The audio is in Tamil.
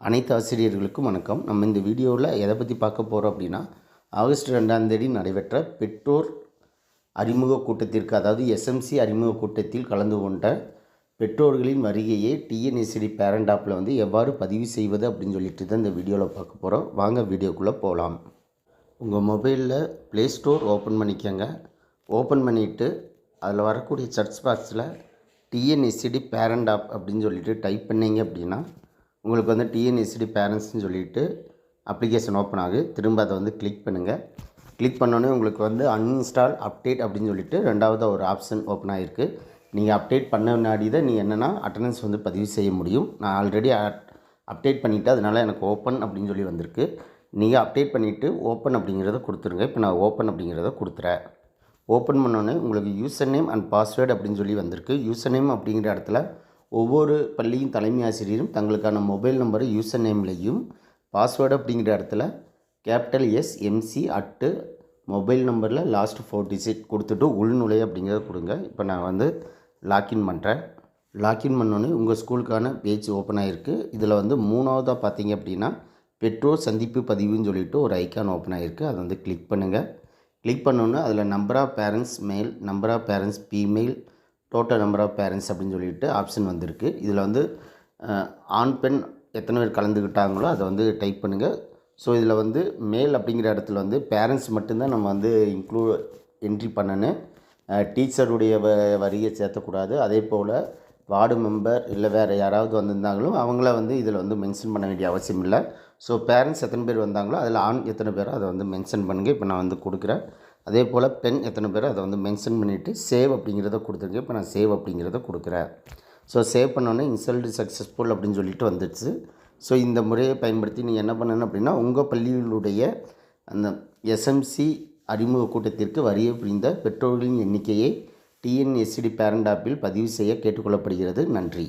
அனைத்து ஆசிரியர்களுக்கும் வணக்கம். நம்ம இந்த வீடியோவில் எதை பற்றி பார்க்க போகிறோம் அப்படின்னா ஆகஸ்ட் ரெண்டாம் தேதி நடைபெற்ற பெற்றோர் அறிமுக கூட்டத்திற்கு அதாவது எஸ்எம்சி அறிமுக கூட்டத்தில் கலந்து கொண்ட பெற்றோர்களின் வருகையை டிஎன்எஸ்டி பேரண்ட் ஆப்பில் வந்து எவ்வாறு பதிவு செய்வது அப்படின்னு சொல்லிட்டு தான் இந்த வீடியோவில் பார்க்க போகிறோம் வாங்க வீடியோக்குள்ளே போகலாம். உங்கள் மொபைலில் ப்ளே ஸ்டோர் ஓப்பன் பண்ணிக்கோங்க. ஓப்பன் பண்ணிவிட்டு அதில் வரக்கூடிய சர்ச் பாக்ஸில் டிஎன்எஸ்சிடி பேரண்ட் ஆப் அப்படின்னு சொல்லிட்டு டைப் பண்ணிங்க அப்படின்னா உங்களுக்கு வந்து டிஎன்எஸ்டி பேரண்ட்ஸ்னு சொல்லிட்டு அப்ளிகேஷன் ஓப்பன் ஆகுது. திரும்ப அதை வந்து கிளிக் பண்ணுங்கள் கிளிக் பண்ணோன்னே உங்களுக்கு வந்து அன்இன்ஸ்டால் அப்டேட் அப்படின்னு சொல்லிட்டு ரெண்டாவது ஒரு ஆப்ஷன் ஓப்பன் ஆகிருக்கு நீங்கள் அப்டேட் பண்ண முன்னாடி தான் நீ என்னென்னா அட்டண்டன்ஸ் வந்து பதிவு செய்ய முடியும். நான் ஆல்ரெடி அப்டேட் பண்ணிவிட்டு அதனால் எனக்கு ஓப்பன் அப்படின்னு சொல்லி வந்திருக்கு. நீங்கள் அப்டேட் பண்ணிவிட்டு ஓப்பன் அப்படிங்கிறத கொடுத்துருங்க. இப்போ நான் ஓப்பன் அப்படிங்கிறத கொடுத்துறேன். ஓப்பன் பண்ணோன்னே உங்களுக்கு யூசர் நேம் அண்ட் பாஸ்வேர்டு அப்படின்னு சொல்லி வந்திருக்கு. யூசர் நேம் அப்படிங்கிற இடத்துல ஒவ்வொரு பள்ளியின் தலைமை ஆசிரியரும் தங்களுக்கான மொபைல் நம்பரை யூசர் நேம்லேயும் பாஸ்வேர்டு அப்படிங்கிற இடத்துல capital S MC at mobile நம்பரில் லாஸ்ட் ஃபோர் டிஜிட் கொடுத்துட்டு உள்நுழை அப்படிங்கிறத கொடுங்க. இப்போ நான் வந்து லாக்இன் பண்ணுறேன் லாக்இன் பண்ணோன்னே உங்கள் ஸ்கூலுக்கான பேஜ் ஓப்பன் ஆகிருக்கு இதில் வந்து மூணாவதாக பார்த்தீங்க அப்படின்னா பெற்றோர் சந்திப்பு பதிவுன்னு சொல்லிட்டு ஒரு ஐக்கான் ஓப்பன் ஆகிருக்கு அதை வந்து கிளிக் பண்ணுங்கள் கிளிக் பண்ணோன்னே அதில் number of parents male number of parents female total number of parents அப்படின்னு சொல்லிட்டு ஆப்ஷன் வந்திருக்கு. இதில் வந்து ஆண் பெண் எத்தனை பேர் கலந்துக்கிட்டாங்களோ அதை வந்து டைப் பண்ணுங்கள் ஸோ இதில் வந்து மேல் அப்படிங்கிற இடத்துல வந்து பேரண்ட்ஸ் மட்டும்தான் நம்ம வந்து இன்க்ளூ என்ட்ரி பண்ணணும். டீச்சருடைய வ வரியை சேர்த்தக்கூடாது. அதே போல் வார்டு மெம்பர் இல்லை வேறு யாராவது வந்திருந்தாங்களும் அவங்கள வந்து இதில் வந்து மென்ஷன் பண்ண வேண்டிய அவசியம் இல்லை. ஸோ பேரண்ட்ஸ் எத்தனை பேர் வந்தாங்களோ அதில் ஆண் எத்தனை பேரோ அதை வந்து மென்ஷன் பண்ணுங்கள் இப்போ நான் வந்து கொடுக்குறேன். அதே போல் பெண் எத்தனை பேர் அதை வந்து மென்ஷன் பண்ணிவிட்டு சேவ் அப்படிங்கிறத கொடுத்துருக்கேன் இப்போ நான் சேவ் அப்படிங்கிறத கொடுக்குறேன். ஸோ சேவ் பண்ணோன்னே இன்சல்ட் சக்ஸஸ்ஃபுல் அப்படின்னு சொல்லிட்டு வந்துடுச்சு. ஸோ இந்த முறையை பயன்படுத்தி நீங்கள் என்ன பண்ணணும் அப்படின்னா உங்கள் பள்ளிகளுடைய அந்த எஸ்எம்சி அறிமுக கூட்டத்திற்கு வரிய புரிந்த பெற்றோர்களின் எண்ணிக்கையை டிஎன்எஸ்சிடி பேரண்ட் ஆப்பில் பதிவு செய்ய கேட்டுக்கொள்ளப்படுகிறது. நன்றி.